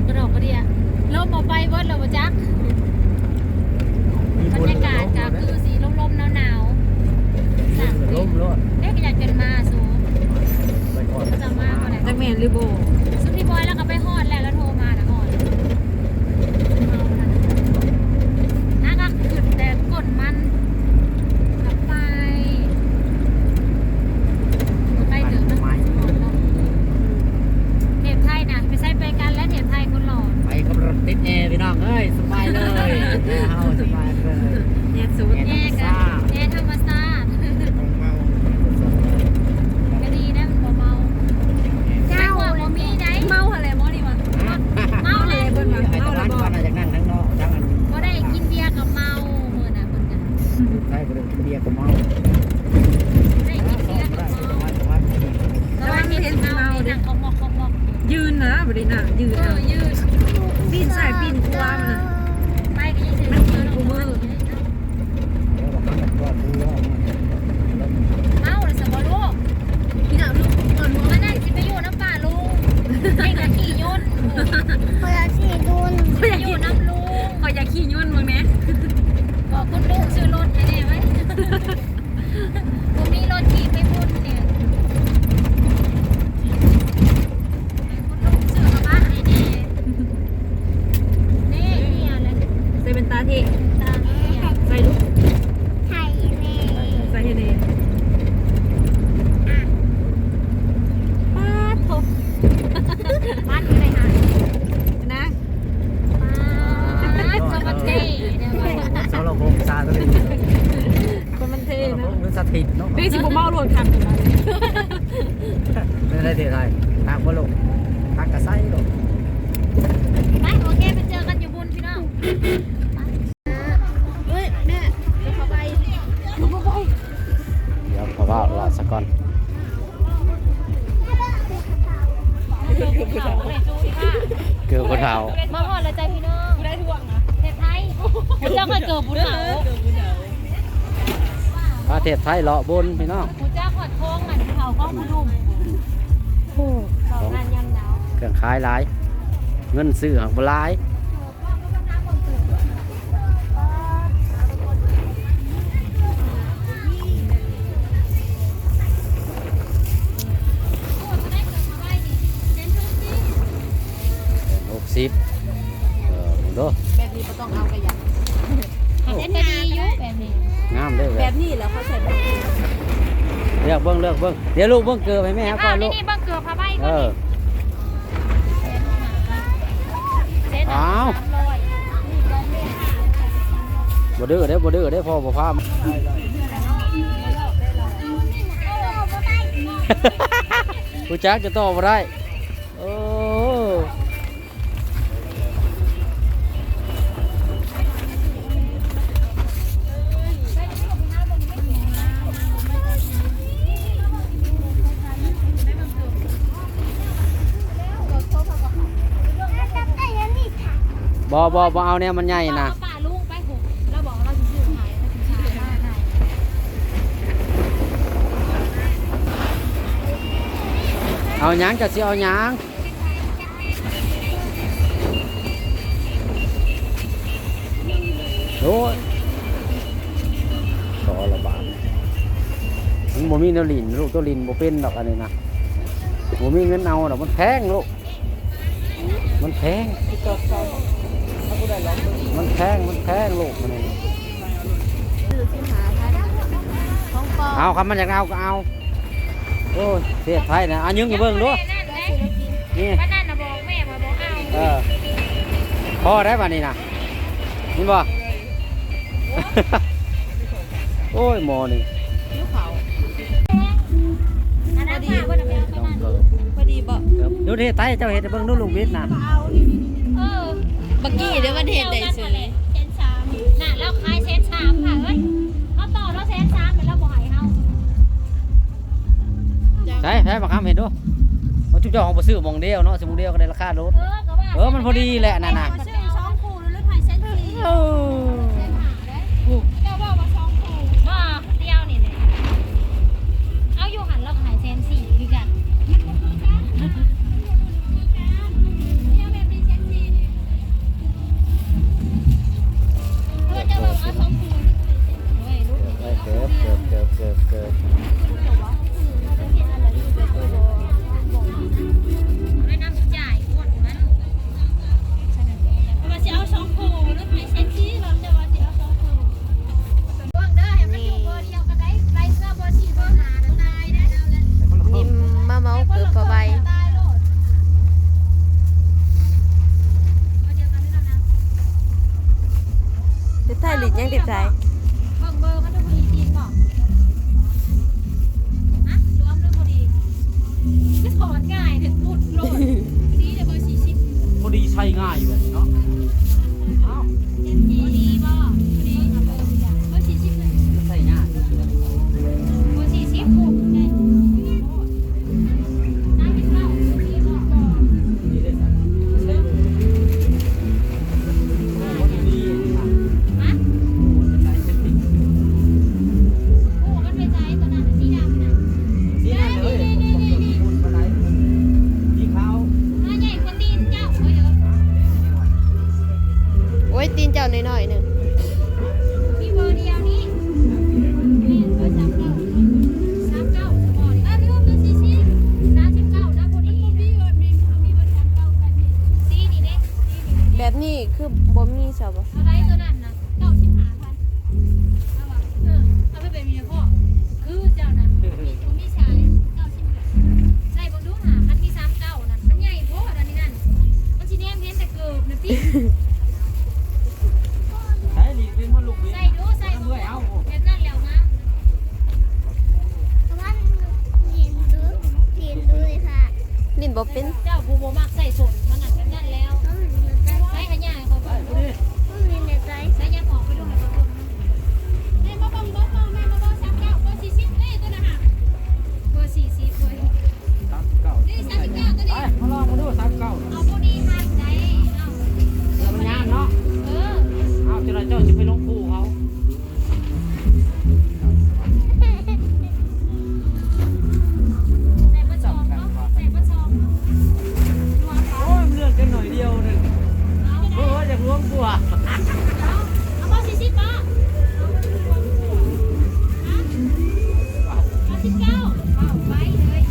มกระดอกกระเดียลมออกไปเบิดแล้วบ่จักบรรยากาศก็คือสีลมๆหนาวๆสามปีเด็กอยากจะมาสูงจะมาก็ได้จะเมนหรือโบสุดที่บอยแล้วก็ไปฮอดแล้วแล้วโทรมาน่ะฮอดเอาล่ะน่าก็ขึ้นแต่กดมันกลับไปไปเดือดมันเทปไทยนะไปใช้ไปกันและเทปไทยคนหล่อ ไปกับรถติดแอร์พี่น้องเอ้ยสบายเลยแอร์เฮาสบายเลย เนี่ยสูตร แย่กันแย่ธรรมชาติก็ดีนะมันเบาๆไม่กว่าบ่มีได้ เมาอะไรมอนี่วะ เมาเลย เบิ่นมา ไอ้ เมา ตะ แล้ วั วน บ่ ก่อนอาจจะนั่งข้างนอกจังอัน บ่ได้กินเบียร์กับเมามื้อน่ะเพิ่นก็ ใช่ก็เลยเบียร์กับเมาได้กินเบียร์กับเมาตะวันแต่ว่าเห็นเมาเด็กเขาบอกเขาบอกยืนนะบ่ได้น่ะยืนเออยืด ปีนสายปีนกว้างน่ะ ไปก็ยังถือมือลงมือ เดี๋ยวเราพักกันก่อนดูว่า เมาเลยสบลูก พี่น่ะลูกก่อนหัว มันนั่นสิไปอยู่น้ำป่าลุงให้กับขี่ยนต์ ก็อยาก ไป ขี่ อยู่น้ำลุง ก็อยากขี่ยุ่นมึงแน่ บอกคุณลุงซื้อรถให้แน่ไหมผมมีรถขี่ไปพุ่นเนี่ยคุณลุงซื้อกระบะให้แน่นี่เนี่ยเลย ใส่เป็นตาเท่ ตามเนี่ย ใส่ลูกใส่ให้แน่ ป้าทบบ้านอยู่ไหนคะ นะ ป้าสวัสดีเดี๋ยวมา เสาเราโครงซาตัวนี้ คนมันเท่ เราโค นะ รงหรือสถิตเนาะ พี่ สิบ่เมาโลดคันกันมาไม่ได้เท่าไรทางบ่ลงทางกระไซลงไปโอเคไปเจอกันอยู่บุญพี่น้องเฮ้ยแม่จะเข้าไปเดี๋ยวขอว่าละสักก่อนเกือบกระเทามาพอดเลยใจพี่น้องได้ท่วงนะเทศไทยคุณเจ้าเคยเกิดบุญเขา ประเทศไทยเลาะบนพี่น้องคุณเจ้าขอดโค้งมันเขาก็คุณลุงสองงานยำหนาวเครื่องขายหลาย เงินซื้อหักบ่หลายหกสิบเออมึงดูแบบนี้บ่ต้องเอากระยักามเลยแบบนี้แล้วเขาใส่แบบนี้เลือกเบิ้งเลือกเบิ้งเดี๋ยวลูกเบิ้งเกลือให้แม่ครับก่อ้าอวนลูนี่กนี่บังเกือผ้าใบเอก็อเส้นอ้าว สามร้อยบ่ดื้อเด้อบ่ดื้อเด้อพ่อบ่พามา ผู้จักจะต่อบ่ได้ บ่บ่บ่เอาเนี่ยมันใหญ่นะป่าลุงไปหุบแล้วบอกเราจะซื้อขายเราจะซื้อขายได้เอาหยังจะสิเอาหยังโอ้ยต่อละบาทมันบ่มีแนวลินลูกตัวลินบ่เป็นดอกอันนี้นะบ่มีเงินเอาดอกมันแพงลูกมันแพงมันแพงมันแพงลูกมันนี่ของปลอมเอาคำมันอยากเอาก็เอาโอ้ยเสียไทยนะอันยึงอยู่เบิ่งด้วยนั่นแหละนี่วันนั้นน่ะบอกแม่ว่าบอกเอาเออพอได้ป่ะนี่นะนี่บ่โอ้ยหมอนี่ยิ้วเขาอันนั้นฝากว่าจะไปเอาตัวนั้นพอดีบอกดูดิไตเจ้าเห็ดให้เบิ่งดูลุงวิทย์นะเออ บักกี้เดี๋ยวมันเห็นได้ซื้อเซนสามน่ะเราขายเซนสามค่ะเอ้ยเขาต่อเราเซนสามเป็นเราบ่อยเฮาใช่ใช่มาคำเห็นดูเอาจุ๊บเจ้าของบ่ซื้อหมองเดียวเนาะซื้อหมองเดียวก็ได้ราคาลดเออก็ว่าเออมันพอดีแหละนั่นน่ะซื้อสองคู่หรือขายเซนสี่ ห เจ้าเจ้าจะไปลงคู่เขาใส่เบอร์สองเนาะใส่เบอร์สองเนาะรวมเขาโอ้ยมันเลือกกันหน่อยเดียวหนึ่งเอาเอออยากรวมกว่าเอาเบอร์สี่สิบป่ะเอาเบอร์สี่สิบป่ะฮะเบอร์สิบเก้าเอาไว้เลย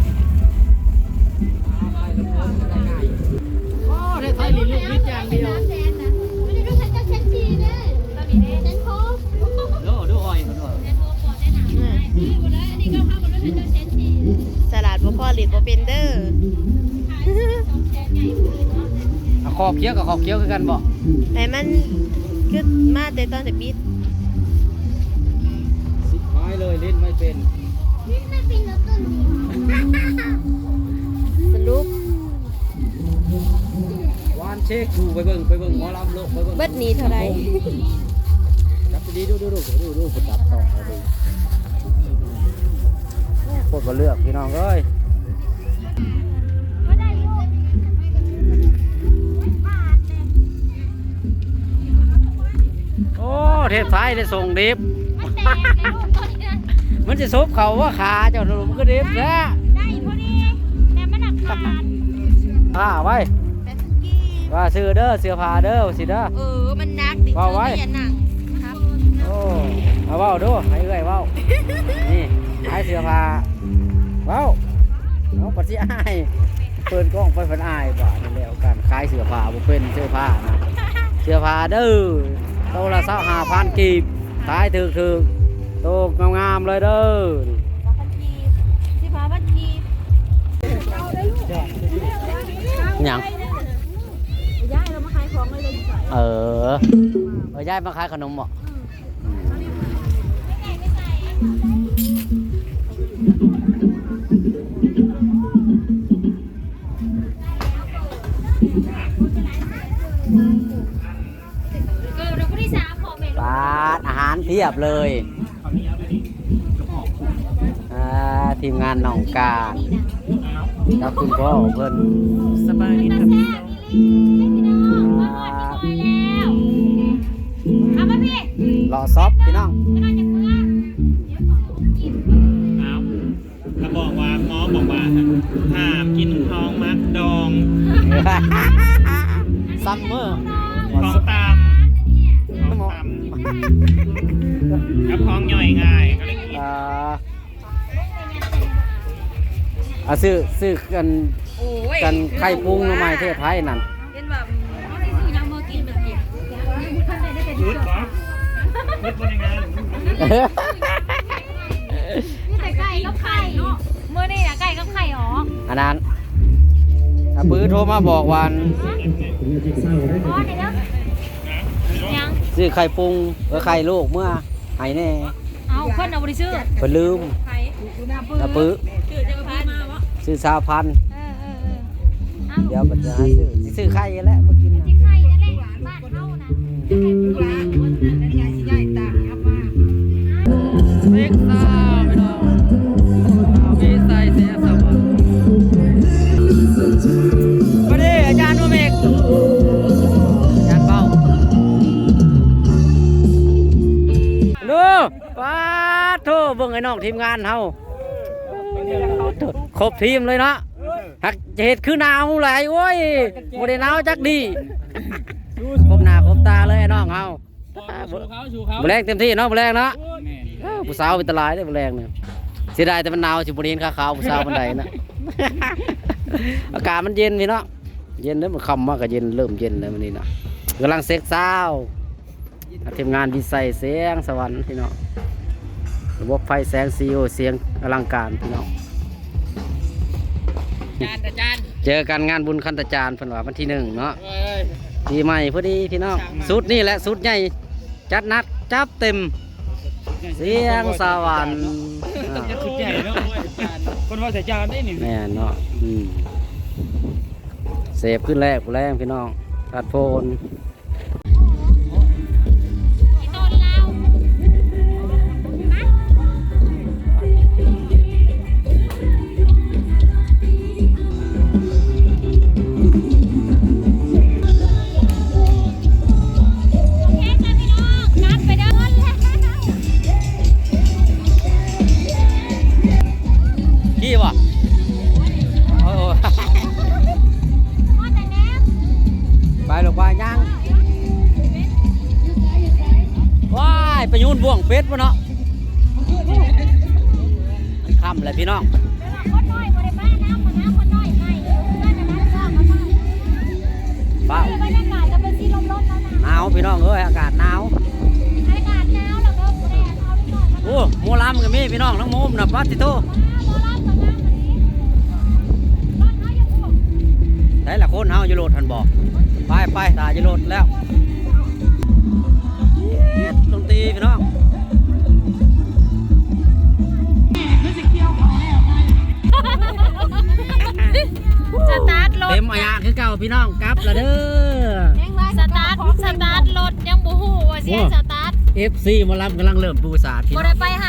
โอ้ได้ไทยลีลูกวิทย์อย่างเดียว บ่พอลิ้นบ่เป็นเด้อขายสองแสนใหญ่พอดีเนาะเอาขอบเคี้ยวกับขอบเคี้ยวคือกันบ่แต่มันคือมาแต่ตอนจะปิดสิบไม้เลยเล่นไม่เป็นนี่ไม่เป็นรถต้นนี้สรุปวานเช็คดูไปเบิ่งไปเบิ่งหมอลำโลกไปเบิ่งเบิดหนี้เท่าไหร่จับดีดูดูดูดูดูดูจับต่อดูโคตรบ่เลือกพี่น้องเอ้ย เทพไทยได้ส่งดิบมันแตกเลยลูกตอนนี้นะมันจะซบเขาว่าขาเจ้าหนุ่มก็ดิบแท้ได้พอดีแต่มันหนักขาดอ่าไว้แต่สกี้ว่าซื้อเด้อเสื้อผ้าเด้อสิเด้อเออมันนักดิว่าไว้อย่าหนังครับโอ้เอาเว้าดูให้เอ้อยเว้านี่ขายเสื้อผ้าเว้าเอาปัดสิอายเปิดกล้องไปเพิ่นอายบ่นี่แล้วกันขายเสื้อผ้าบ่เป็นเสื้อผ้านะเสื้อผ้าเด้อ โตวละ25,000กีบขายถูกๆโตวงามๆเลยเด้อสองพันกีบสิบห้าพันกีบนี่หยังย้ายเรามาขายของเลยเลยใส่เออเออยายมาขายขนมบ่อืมเดอาหารเพียบเลยอ่าทีมงานน้องการแล้วคุณพ่อเพิ่นสบายดีครับเอามาพี่รอซอฟพี่น้องไม่น่าจะเมื่อเอาเขาบอกว่าหมอบอกว่าห้ามกินทองมักดองซัมเมอร์ อะซื้อซื้อกันโอ้ยกันไข่ปรุงหน่อไม้เทศไทยนั่นเห็นแบบยังมากินแบบนี้ท่านใดได้เป็นอึดเหรออึดบนงานนี่แต่ไก่กับไข่เนาะเมื่อนี่นะไก่กับไข่หรออันนั้นอาปื้อโทรมาบอกวันอ๋อเดี๋ยวยังซื้อไข่ปรุงเออไข่ลูกเมื่อให้แน่เอาคนเอาบริสุทธิ์เพิ่นลืมไข่ดูหน้าปื้อ ซื้อสาวพันเออเออเออเอาเดี๋ยวมันจะหาซื้อสิซื้อไข่แหล้วเมื่อกี้นะที่ไข่นั่นแหละบ้านเขานะกลางวันนั้นยายสิยายตามเอามาเซ็กซ่าไปน้องมีใส่เสียสวรรค์มาดิอาจารย์นุ่มเอกอาจารย์เป้าดูป้าโทเบิ่งไอ้น้องทีมงานเฮา ครบทีมเลยเนาะหักเห็ดคือหนาวหลายโอ้ยบ่ได้หนาวจักดีครบหน้าครบตาเลยไอ้น้องเฮาบ่แรงเต็มที่เนาะบ่แรงเนาะผู้สาวเป็นตรายได้บ่แรงเนี่ยเสียดายแต่มันหนาวสิบ่ได้เห็นขาขาวผู้สาวบันไดนะอากาศมันเย็นพี่เนาะเย็นแล้วมันค่ำมากก็เย็นเริ่มเย็นแล้วมันนี่เนาะกำลังเซ็กซาวทีมงานดีไซน์เสียงสวรรค์พี่เนาะ ระบบไฟแสงซีโอเสียงอลังการพี่เนาะจานแต่จานเจอกันงานบุญคันตจารย์เพิ่นว่าวันที่หนึ่งเนาะเว้ยปีใหม่พอดีพี่น้องสุดนี่แหละสุดใหญ่จัดนัดจับเต็ม เสียงสวรรค์อ่าสุดใหญ่เนาะเว้ยจานคนว่าใส่จานได้นี่แม่นเนาะอืมเสพขึ้นแรกแรงพี่น้องตัดโพน มก็มีพี่น้องทั้งโมมนะปัดติโตโบราณกว่าน้ำอันนี้บ้านเขาอยู่พวกใช่ละคนเฮาอยู่โลดทันบอกไปไปตาอยู่โลดแล้วดนตรีพี่น้องสตาร์ทรถเต็มอายะคือเก่าพี่น้องกลับละเด้อสตาร์ทสตาร์ทรถยังบ่ฮู้ว่าเสียงสตาร์ท FC หมอลำกำลังเริ่มปูสาดพี่บ่น้ได้องไปหา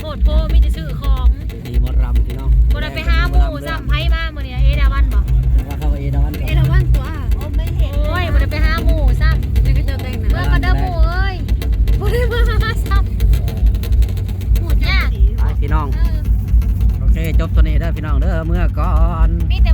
โพดโพไมแต่จะซื้อของดีมดรำพี่น้องบ่ได้ไปหาหมู่ซ้ำไผมามื้อนี้เอดาวันบ่ว่าเข้าเอดาวันก่อเอราวันตัวโอ้ไม่เห็นโอ้ยบ่ได้ไปหาหมู่ซ้ำนี่ก็เจอแต่งเมื่อกระเดาหมู่เอ้ยบ่ได้มาซ้ำหมู่ยากไปพี่น้องโอเค จบตัวนี้ได้พี่น้องเด้อเมื่อก่อน มีแต่